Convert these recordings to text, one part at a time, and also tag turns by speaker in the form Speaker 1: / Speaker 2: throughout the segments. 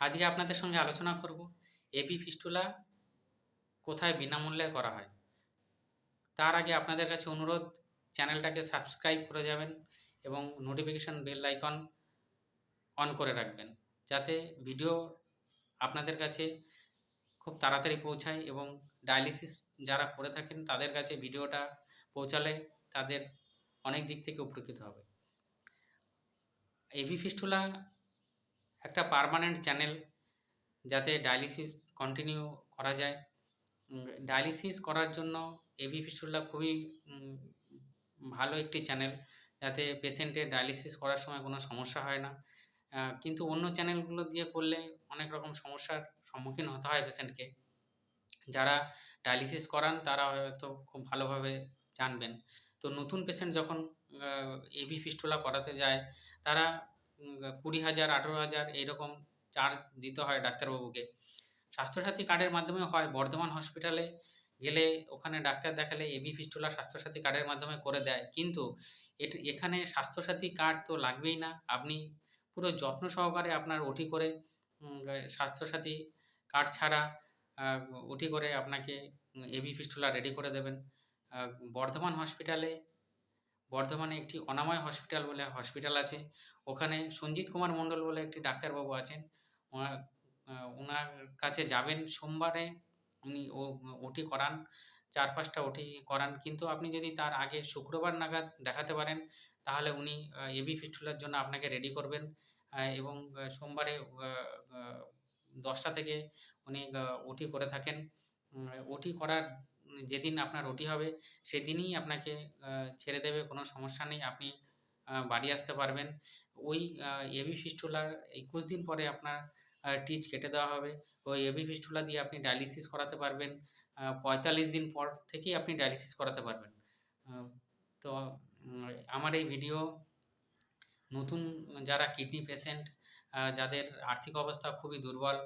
Speaker 1: আজকে আপনাদের সঙ্গে আলোচনা করব। এপি ফিস্টুলা কোথায় বিনামূল্যে করা হয়? তার আগে আপনাদের কাছে অনুরোধ, চ্যানেলটাকে সাবস্ক্রাইব করে যাবেন এবং নোটিফিকেশান বেল আইকন অন করে রাখবেন, যাতে ভিডিও আপনাদের কাছে খুব তাড়াতাড়ি পৌঁছায় এবং ডায়ালিসিস যারা করে থাকেন, তাদের কাছে ভিডিওটা পৌঁছালে তাদের অনেক দিক থেকে উপকৃত হবে। এভি ফিস্টুলা একটা পার্মানেন্ট চ্যানেল যাতে ডায়ালিসিস কন্টিনিউ করা যায়। ডায়ালিসিস করার জন্য এভি ফিস্টুলা খুবই ভালো একটি চ্যানেল যাতে পেশেন্টের ডায়ালিসিস করার সময় কোনো সমস্যা হয় না। কিন্তু অন্য চ্যানেলগুলো দিয়ে করলে অনেক রকম সমস্যার সম্মুখীন হতে হয় পেশেন্টকে যারা ডায়ালিসিস করান তারা হয়তো খুব ভালোভাবে জানবেন। তো নতুন পেশেন্ট যখন এভি ফিস্টুলা করাতে যায়, তারা কুড়ি হাজার, আঠেরো হাজার এইরকম চার্জ দিতে হয় ডাক্তারবাবুকে। স্বাস্থ্যসাথী কার্ডের মাধ্যমে হয়, বর্ধমান হসপিটালে গেলে ওখানে ডাক্তার দেখালে এবি ফিস্টুলা স্বাস্থ্যসাথী কার্ডের মাধ্যমে করে দেয়। কিন্তু এখানে স্বাস্থ্যসাথী কার্ড তো লাগবেই না। আপনি পুরো যত্ন সহকারে আপনার ওটি করে স্বাস্থ্যসাথী কার্ড ছাড়া ওটি করে আপনাকে এবি ফিস্টুলা রেডি করে দেবেন। বর্ধমান হসপিটালে বর্ধমানে একটি অনাময় হসপিটাল বলে হসপিটাল আছে। ওখানে সঞ্জিত কুমার মণ্ডল বলে একটি ডাক্তারবাবু আছেন। ওনার ওনার কাছে যাবেন সোমবারে। উনি ও, ওটি করান চার পাঁচটা ওটি করান। কিন্তু আপনি যদি তার আগে শুক্রবার নাগাদ দেখাতে পারেন, তাহলে উনি এবি ফিস্টুলার জন্য আপনাকে রেডি করবেন। এবং সোমবারে দশটা থেকে উনি ওটি করে থাকেন। ওটি করার যেদিন আপনার রুটি হবে, সেদিনই আপনাকে ছেড়ে দেবে, কোনো সমস্যা নেই, আপনি বাড়ি আসতে পারবেন। ওই এবি ফিস্টুলার একুশ দিন পরে আপনার টিচ কেটে দেওয়া হবে। ওই এবি ফিস্টুলা দিয়ে আপনি ডায়ালিসিস করাতে পারবেন পঁয়তাল্লিশ দিন পর থেকেই আপনি ডায়ালিসিস করাতে পারবেন। তো আমার এই ভিডিও নতুন যারা কিডনি পেশেন্ট যাদের আর্থিক অবস্থা খুবই দুর্বল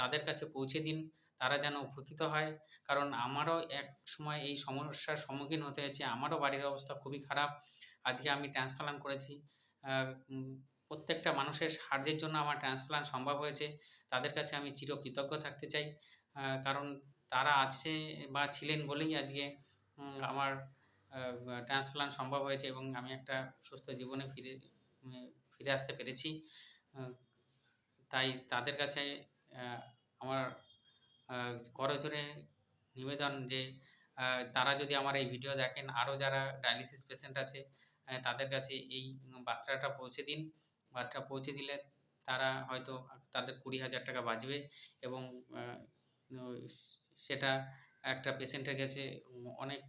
Speaker 1: তাদের কাছে পৌঁছে দিন। তারা যেন উপকৃত হয়। কারণ আমারও এক সময় এই সমস্যার সম্মুখীন হতে হয়েছে। আমারও বাড়ির অবস্থা খুবই খারাপ। আজকে আমি ট্রান্সপ্লান্ট করেছি। প্রত্যেকটা মানুষের সাহায্যের জন্য আমার ট্রান্সপ্লান্ট সম্ভব হয়েছে। তাদের কাছে আমি চিরকৃতজ্ঞ থাকতে চাই। কারণ তারা আছে বা ছিলেন বলেই আজকে আমার ট্রান্সপ্লান্ট সম্ভব হয়েছে এবং আমি একটা সুস্থ জীবনে ফিরে ফিরে আসতে পেরেছি। তাই তাদের কাছে আমার করজোরে নিবেদন যে তারা যদি আমার এই ভিডিও দেখেন, আরও যারা ডায়ালিসিস পেশেন্ট আছে তাদের কাছে এই বার্তাটা পৌঁছে দিন। বার্তা পৌঁছে দিলে তারা হয়তো তাদের কুড়ি হাজার টাকা বাঁচবে এবং সেটা একটা পেশেন্টের কাছে অনেক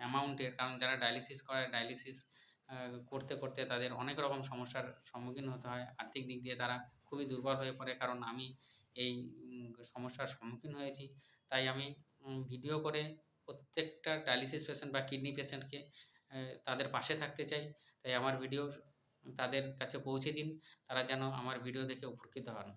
Speaker 1: অ্যামাউন্টের কারণ যারা ডায়ালিসিস করে, ডায়ালিসিস করতে করতে তাদের অনেক রকম সমস্যার সম্মুখীন হতে হয়। আর্থিক দিক দিয়ে তারা খুবই দুর্বল হয়ে পড়ে, কারণ আমি এই সমস্যার সম্মুখীন হয়েছি। তাই আমি ভিডিও করে প্রত্যেকটা ডায়ালিসিস পেশেন্ট বা কিডনি পেশেন্টকে তাদের পাশে থাকতে চাই। তাই আমার ভিডিও তাদের কাছে পৌঁছে দিন। তারা যেন আমার ভিডিও দেখে উপকৃত হন।